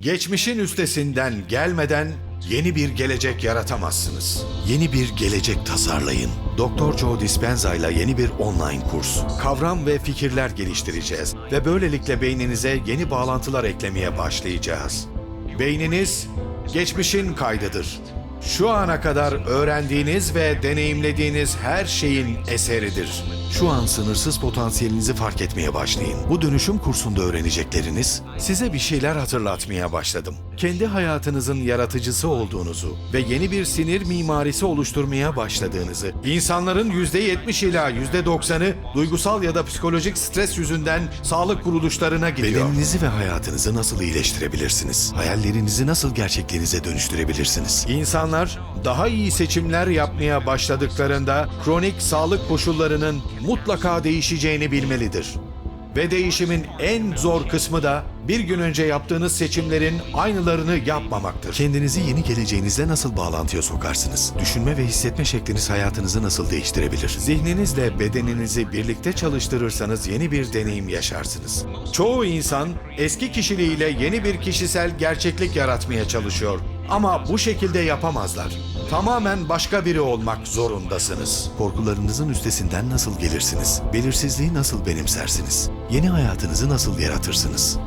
Geçmişin üstesinden gelmeden yeni bir gelecek yaratamazsınız. Yeni bir gelecek tasarlayın. Dr. Joe Dispenza ile yeni bir online kurs. Kavram ve fikirler geliştireceğiz ve böylelikle beyninize yeni bağlantılar eklemeye başlayacağız. Beyniniz geçmişin kaydıdır. Şu ana kadar öğrendiğiniz ve deneyimlediğiniz her şeyin eseridir. Şu an sınırsız potansiyelinizi fark etmeye başlayın. Bu dönüşüm kursunda öğrenecekleriniz size bir şeyler hatırlatmaya başladım. Kendi hayatınızın yaratıcısı olduğunuzu ve yeni bir sinir mimarisi oluşturmaya başladığınızı, insanların %70 ila %90'ı duygusal ya da psikolojik stres yüzünden sağlık kuruluşlarına gidiyor. Bedeninizi ve hayatınızı nasıl iyileştirebilirsiniz? Hayallerinizi nasıl gerçekliğinize dönüştürebilirsiniz? İnsanlar daha iyi seçimler yapmaya başladıklarında kronik sağlık koşullarının mutlaka değişeceğini bilmelidir. Ve değişimin en zor kısmı da bir gün önce yaptığınız seçimlerin aynılarını yapmamaktır. Kendinizi yeni geleceğinizle nasıl bağlantıya sokarsınız? Düşünme ve hissetme şekliniz hayatınızı nasıl değiştirebilir? Zihninizle bedeninizi birlikte çalıştırırsanız yeni bir deneyim yaşarsınız. Çoğu insan eski kişiliğiyle yeni bir kişisel gerçeklik yaratmaya çalışıyor. Ama bu şekilde yapamazlar. Tamamen başka biri olmak zorundasınız. Korkularınızın üstesinden nasıl gelirsiniz? Belirsizliği nasıl benimsersiniz? Yeni hayatınızı nasıl yaratırsınız?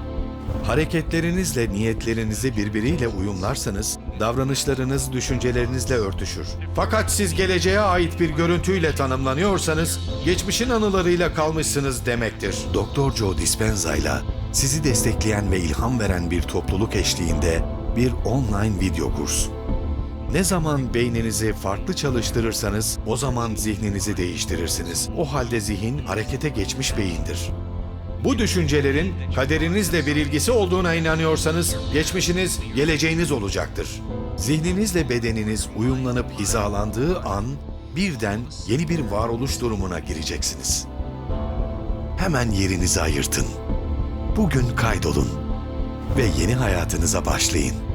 Hareketlerinizle niyetlerinizi birbiriyle uyumlarsanız, davranışlarınız düşüncelerinizle örtüşür. Fakat siz geleceğe ait bir görüntüyle tanımlanıyorsanız, geçmişin anılarıyla kalmışsınız demektir. Doktor Joe Dispenza ile sizi destekleyen ve ilham veren bir topluluk eşliğinde bir online video kurs. Ne zaman beyninizi farklı çalıştırırsanız o zaman zihninizi değiştirirsiniz. O halde zihin harekete geçmiş beyindir. Bu düşüncelerin kaderinizle bir ilgisi olduğuna inanıyorsanız geçmişiniz geleceğiniz olacaktır. Zihninizle bedeniniz uyumlanıp hizalandığı an birden yeni bir varoluş durumuna gireceksiniz. Hemen yerinizi ayırtın. Bugün kaydolun ve yeni hayatınıza başlayın.